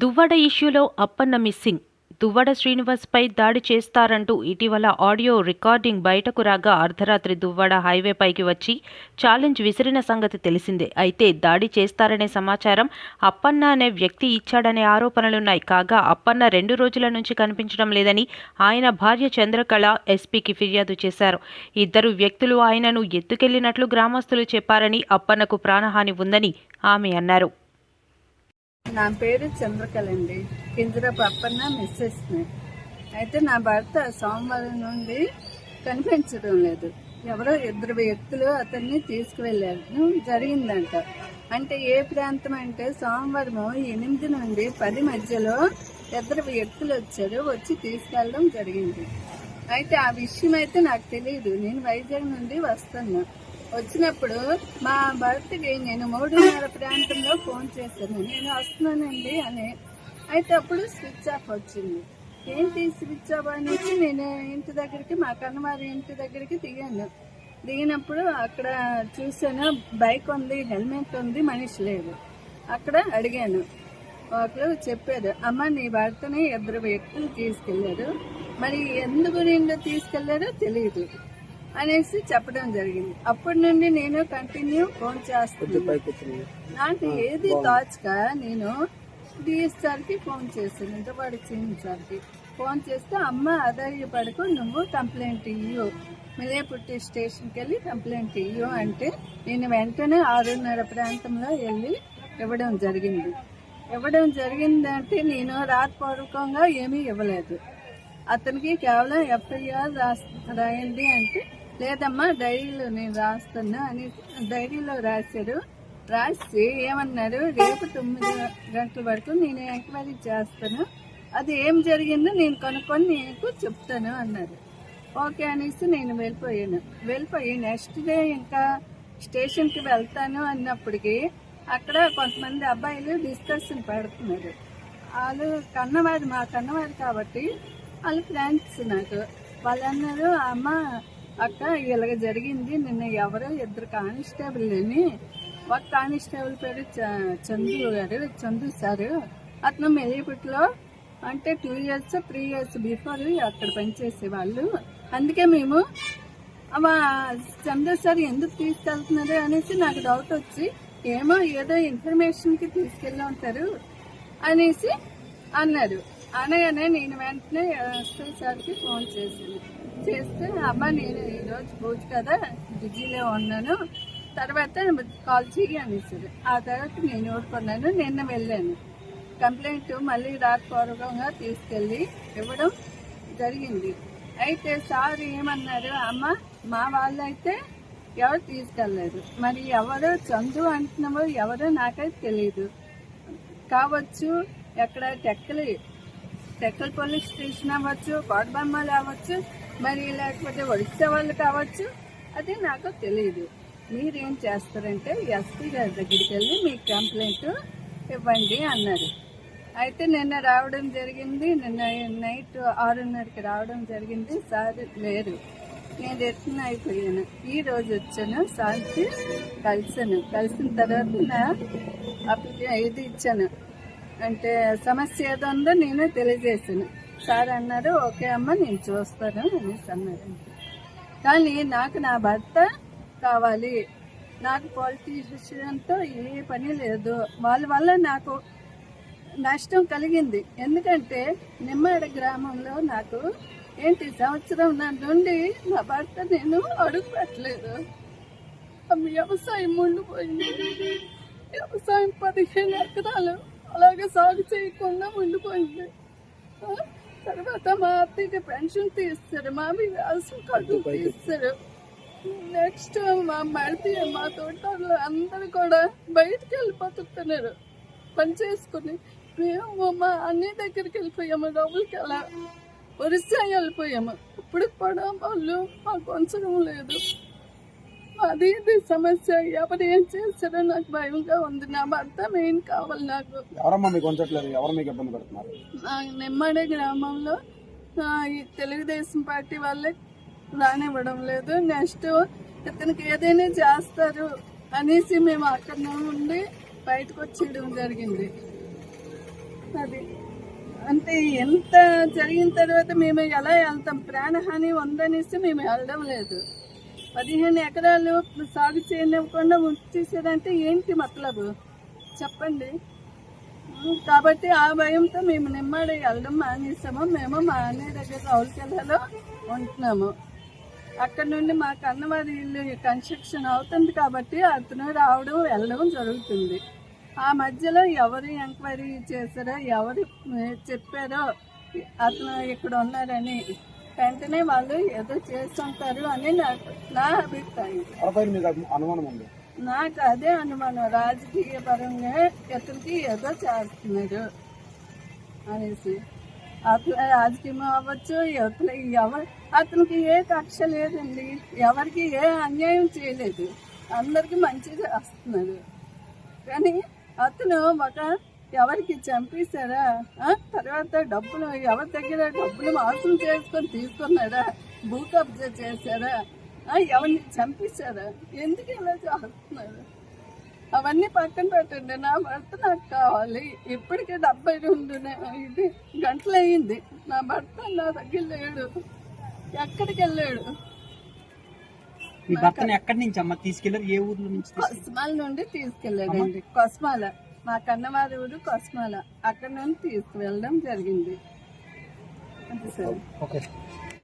దువ్వడ ఇష్యూలో అప్పన్న మిస్సింగ్. దువ్వడ శ్రీనివాస్పై దాడి చేస్తారంటూ ఇటీవల ఆడియో రికార్డింగ్ బయటకు రాగా అర్ధరాత్రి దువ్వడ హైవేపైకి వచ్చి ఛాలెంజ్ విసిరిన సంగతి తెలిసిందే. అయితే దాడి చేస్తారనే సమాచారం అప్పన్న అనే వ్యక్తి ఇచ్చాడనే ఆరోపణలున్నాయి. కాగా అప్పన్న రెండు రోజుల నుంచి కనిపించడం లేదని ఆయన భార్య చంద్రకళ ఎస్పీకి ఫిర్యాదు చేశారు. ఇద్దరు వ్యక్తులు ఆయనను ఎత్తుకెళ్ళినట్లు గ్రామస్తులు చెప్పారని అప్పన్నకు ప్రాణహాని ఉందని ఆమె అన్నారు. నా పేరు చంద్రకళ అండి. కింజరపు పప్పన్న మిస్సెస్ అయితే నా భర్త సోమవారం నుండి కనిపించడం లేదు. ఎవరో ఇద్దరు వ్యక్తులు అతన్ని తీసుకువెళ్ళారు. జరిగిందంట. అంటే ఏ ప్రాంతం అంటే సోమవారం ఎనిమిది నుండి పది మధ్యలో ఇద్దరు వ్యక్తులు వచ్చారు వచ్చి తీసుకెళ్ళడం జరిగింది. అయితే ఆ విషయం అయితే నాకు తెలియదు నేను వైజాగ్ నుండి వస్తున్నా. వచ్చినప్పుడు మా భర్తకి నేను మూడున్నర ప్రాంతంలో ఫోన్ చేశాను. నేను వస్తున్నానండి అని. అయితే అప్పుడు స్విచ్ ఆఫ్ వచ్చింది. ఏంటి స్విచ్ ఆఫ్ అనేసి నేను ఇంటి దగ్గరికి మా కన్నవారి ఇంటి దగ్గరికి దిగాను. దిగినప్పుడు అక్కడ చూసాను బైక్ ఉంది హెల్మెట్ ఉంది మనిషి లేదు. అక్కడ అడిగాను. ఒకరు చెప్పారు అమ్మ నీ భర్తని ఇద్దరు వ్యక్తులు తీసుకెళ్ళారు. మరి ఎందుకు నిండు తీసుకెళ్ళారో తెలియదు అనేసి చెప్పడం జరిగింది. అప్పటి నుండి నేను కంటిన్యూ ఫోన్ చేస్తున్నాను. నాకు ఏది తోచక నేను డిఎస్ఆర్కి ఫోన్ చేశాను. ఇంతపాడు సార్కి ఫోన్ చేస్తే అమ్మ ఆధార్యపడకు నువ్వు కంప్లైంట్ ఇయ్యు. మిలేపుట్టి స్టేషన్కి వెళ్ళి కంప్లైంట్ ఇయ్యు అంటే నేను వెంటనే ఆరున్నర ప్రాంతంలో వెళ్ళి ఇవ్వడం జరిగింది. ఇవ్వడం జరిగిందంటే నేను రాతపూర్వకంగా ఏమీ ఇవ్వలేదు. అతనికి కేవలం ఎఫ్ఐఆర్ రాయండి అంటే లేదమ్మా డైరీలో నేను రాస్తున్నా అని డైరీలో రాశారు. రాసి ఏమన్నారు? రేపు తొమ్మిది గంటల వరకు నేను ఎంక్వైరీ చేస్తాను. అది ఏం జరిగిందో నేను కనుక్కొని నీకు చెప్తాను అన్నారు. ఓకే అనేసి నేను వెళ్ళిపోయాను. వెళ్ళిపోయి నెక్స్ట్ డే ఇంకా స్టేషన్కి వెళ్తాను అన్నప్పటికీ అక్కడ కొంతమంది అబ్బాయిలు డిస్కషన్ పెడుతున్నారు. వాళ్ళు కన్నవారు మా కన్నవారు కాబట్టి వాళ్ళు ఫ్రెండ్స్ నాకు. వాళ్ళు అన్నారు అమ్మ అక్క ఇలాగ జరిగింది. నిన్న ఎవరో ఇద్దరు కానిస్టేబుల్ అని ఒక కానిస్టేబుల్ పేరు చ- చందు గారు చందు సారు. అతను మెలిపుట్లో అంటే two years three years before అక్కడ పనిచేసే వాళ్ళు. అందుకే మేము చంద్ర సార్ ఎందుకు తీసుకెళ్తున్నారు? అనేసి నాకు డౌట్ వచ్చి ఏమో ఏదో ఇన్ఫర్మేషన్కి తీసుకెళ్ళి ఉంటారు అనేసి అన్నారు. అనగానే నేను వెంటనే ఎస్ఐ సార్కి ఫోన్ చేశాను. చేస్తే అమ్మ నేను ఈరోజు పూజ కదా బిజీలో ఉన్నాను. తర్వాత కాల్ చేయి అనేసారు. ఆ తర్వాత నేను ఓడుకున్నాను నిన్న వెళ్ళాను. కంప్లైంట్ మళ్ళీ రాతపూర్వకంగా తీసుకెళ్ళి ఇవ్వడం జరిగింది. అయితే సార్ ఏమన్నారు అమ్మ మా వాళ్ళైతే ఎవరు తీసుకెళ్ళలేదు. మరి ఎవరు చందు అంటున్నామో ఎవరో నాకైతే తెలియదు కావచ్చు ఎక్కడ టెక్కలి టెక్కల పోలీస్ స్టేషన్ అవ్వచ్చు కోటబొమ్మలు అవ్వచ్చు మరి లేకపోతే ఒడిశా వాళ్ళు కావచ్చు? అది నాకు తెలియదు మీరేం చేస్తారంటే ఎస్పీ గారి దగ్గరికి వెళ్ళి మీ కంప్లైంట్ ఇవ్వండి అన్నారు. అయితే నిన్న రావడం జరిగింది. నిన్న నైట్ ఆరున్నరకి రావడం జరిగింది. సార్ లేరు. నేను రిటర్న్ అయిపోయాను. ఈ రోజు వచ్చాను. సార్కి కలిసాను కలిసిన తర్వాత నా అప్లికే ఇది ఇచ్చాను. అంటే సమస్య ఏదో ఉందో నేనే తెలియజేశాను. సార్ అన్నారు ఓకే అమ్మ నేను చూస్తాను అనేసి అన్నారు. కానీ నాకు నా భర్త కావాలి. నాకు పాలిటీషియన్తో ఏ పని లేదు. వాళ్ళ వల్ల నాకు నష్టం కలిగింది. ఎందుకంటే నిమ్మాడ గ్రామంలో నాకు ఏంటి సంవత్సరం నా నుండి నా భర్త నేను అడుగు పెట్టలేదు వ్యవసాయం ఉండిపోయింది. వ్యవసాయం పదిహేను ఎకరాలు అలాగే సాగు చేయకుండా ఉండిపోయింది. తర్వాత మా అత్తయ్యకి పెన్షన్ తీస్తారు మా వ్యవసాయం కట్టు తీస్తారు. నెక్స్ట్ మా మరిది మా తోటలో అందరూ కూడా బయటికి వెళ్ళిపోతున్నారు పని చేసుకుని మేము మా అన్ని దగ్గరికి వెళ్ళిపోయాము డబ్బులకి అలా ఒరిస్సా వెళ్ళిపోయాము. ఇప్పుడు కూడా వాళ్ళు మాకు ఉంచడం లేదు. అది ఇది సమస్య? ఎవరు ఏం చేస్తారో నాకు భయంగా ఉంది. నా భర్త మెయిన్ కావాలి నాకు. ఎవరమ్మా మీకు ఉంచట్లేదు? ఎవరు మీకు ఇబ్బంది పెడుతున్నారు? నా నిమ్మడి గ్రామంలో ఆ, ఈ తెలుగుదేశం పార్టీ వాళ్ళే రానివ్వడం లేదు. నెక్స్ట్ ఇతనికి ఏదైనా చేస్తారు అనేసి మేము అక్కడ నుండి బయటకు వచ్చేయడం జరిగింది. అది. అంటే ఎంత జరిగిన తర్వాత మేము ఎలా వెళ్తాం? ప్రాణహాని ఉందనేసి మేము వెళ్ళడం లేదు. పదిహేను ఎకరాలు సాగు చేయనివ్వకుండా ఉంచేసేదంటే ఏంటి మతలబు? చెప్పండి. కాబట్టి ఆ భయంతో మేము నిమ్మడి వెళ్ళడం మానేసాము. మేము మా అన్నయ్య దగ్గర రౌల్కెల్లాలో ఉంటున్నాము. అక్కడ నుండి మా కన్నవారి ఇల్లు కన్స్ట్రక్షన్ అవుతుంది కాబట్టి అతను రావడం వెళ్ళడం జరుగుతుంది. ఆ మధ్యలో ఎవరు ఎంక్వైరీ చేశారో ఎవరు చెప్పారో అతను ఇక్కడ ఉన్నారని వెంటనే వాళ్ళు ఏదో చేస్తుంటారు అని నాకు నా అభిప్రాయం. అనుమానం ఉంది. నాకు అదే అనుమానం. రాజకీయ పరంగా ఇతనికి ఏదో చేస్తున్నారు అనేసి. అట్లా రాజకీయం అవ్వచ్చు అట్లా ఎవరు అతనికి ఏ కక్ష లేదండి. ఎవరికి ఏ అన్యాయం చేయలేదు. అందరికి మంచి చేస్తున్నారు. కానీ అతను ఒక ఎవరికి చంపేశారా? తర్వాత డబ్బులు ఎవరి దగ్గర డబ్బులు మోసం చేసుకొని తీసుకున్నారా? భూ కబ్జా చేశారా ఎవరిని చంపేశారా? ఎందుకు ఇలా చేస్తున్నారు? అవన్నీ పక్కన పెట్టండి. నా భర్త నాకు కావాలి. ఇప్పటికే డెబ్బై రెండు ఇది గంటలు అయింది. నా భర్త నా దగ్గర లేడు. ఎక్కడికి వెళ్ళాడు? మీ భర్తను ఎక్కడి నుంచి అమ్మ? తీసుకెళ్ళారు ఏ ఊర్లో నుంచి? కొస్మాల నుండి తీసుకెళ్ళాడండి. కొస్మాల. మా కన్నవారి ఊరు కొస్మాల అక్కడ నుండి తీసుకువెళ్ళడం జరిగింది. అంతే సార్. ఓకే.